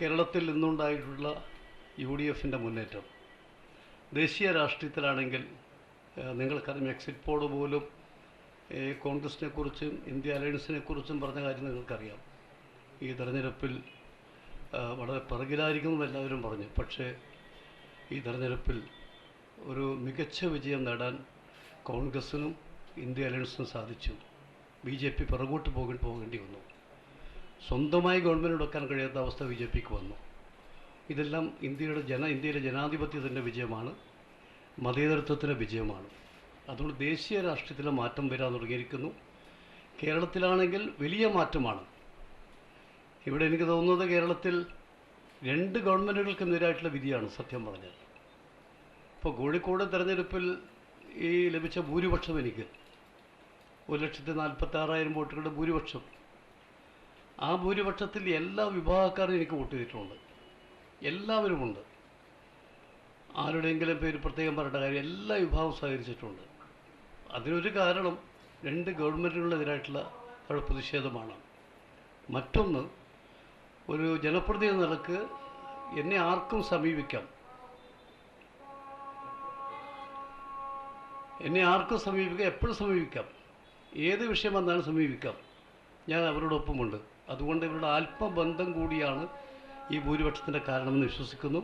കേരളത്തിൽ നിന്നുണ്ടായിട്ടുള്ള U D എഫിന്റെ മുന്നേറ്റം. ദേശീയ രാഷ്ട്രീയത്തിലാണെങ്കിൽ നിങ്ങൾക്കറിയാം എക്സിറ്റ് പോൾ പോലും കോൺഗ്രസിനെ കുറിച്ചും ഇന്ത്യ അലയൻസിനെ കുറിച്ചും പറഞ്ഞ കാര്യം നിങ്ങൾക്കറിയാം. ഈ തെരഞ്ഞെടുപ്പിൽ വളരെ പിറകിലായിരിക്കുമെന്ന് എല്ലാവരും പറഞ്ഞു. പക്ഷേ ഈ തെരഞ്ഞെടുപ്പിൽ ഒരു മികച്ച വിജയം നേടാൻ കോൺഗ്രസിനും ഇന്ത്യ അലയൻസിനും സാധിച്ചു. ബി ജെ പി പിറകോട്ട് പോകേണ്ടി വന്നു. സ്വന്തമായി ഗവൺമെന്റ് എടുക്കാൻ കഴിയാത്ത അവസ്ഥ ബി ജെ പിക്ക് വന്നു. ഇതെല്ലാം ഇന്ത്യയുടെ ജന ഇന്ത്യയിലെ ജനാധിപത്യത്തിന്റെ വിജയമാണ്. മതേതരത്വത്തിന്റെ വിജയമാണ്. അതുകൊണ്ട് ദേശീയ രാഷ്ട്രീയത്തിലെ മാറ്റം വരാൻ തുടങ്ങിയിരിക്കുന്നു. കേരളത്തിലാണെങ്കിൽ വലിയ മാറ്റമാണ്. ഇവിടെ എനിക്ക് തോന്നുന്നത് കേരളത്തിൽ രണ്ട് ഗവൺമെന്റുകൾക്കെതിരായിട്ടുള്ള വിധിയാണ് സത്യം പറഞ്ഞാൽ. ഇപ്പോൾ കോഴിക്കോട് തെരഞ്ഞെടുപ്പിൽ ഈ ലഭിച്ച ഭൂരിപക്ഷം എനിക്ക്. ഒരു ലക്ഷത്തി നാൽപ്പത്താറായിരം വോട്ടുകളുടെ ഭൂരിപക്ഷം. ആ ഭൂരിപക്ഷത്തിൽ എല്ലാ വിഭാഗക്കാരും എനിക്ക് വോട്ട് ചെയ്തിട്ടുണ്ട്. എല്ലാവരുമുണ്ട്. ആരുടെയെങ്കിലും പേര് പ്രത്യേകം പറയേണ്ട കാര്യം എല്ലാ വിഭാഗവും സഹകരിച്ചിട്ടുണ്ട്. അതിനൊരു കാരണം രണ്ട് ഗവൺമെന്റുകളെതിരായിട്ടുള്ള പ്രതിഷേധമാണ്. മറ്റൊന്ന് ഒരു ജനപ്രതിനിധി എന്ന നിലയ്ക്ക് എന്നെ ആർക്കും സമീപിക്കാം. എന്നെ ആർക്കും സമീപിക്കാം എപ്പോഴും സമീപിക്കാം. ഏത് വിഷയം വന്നാലും സമീപിക്കാം. ഞാൻ അവരോടൊപ്പമുണ്ട്. അതുകൊണ്ട് ഇവരുടെ അല്പബന്ധം കൂടിയാണ് ഈ ഭൂരിപക്ഷത്തിന്റെ കാരണമെന്ന് വിശ്വസിക്കുന്നു.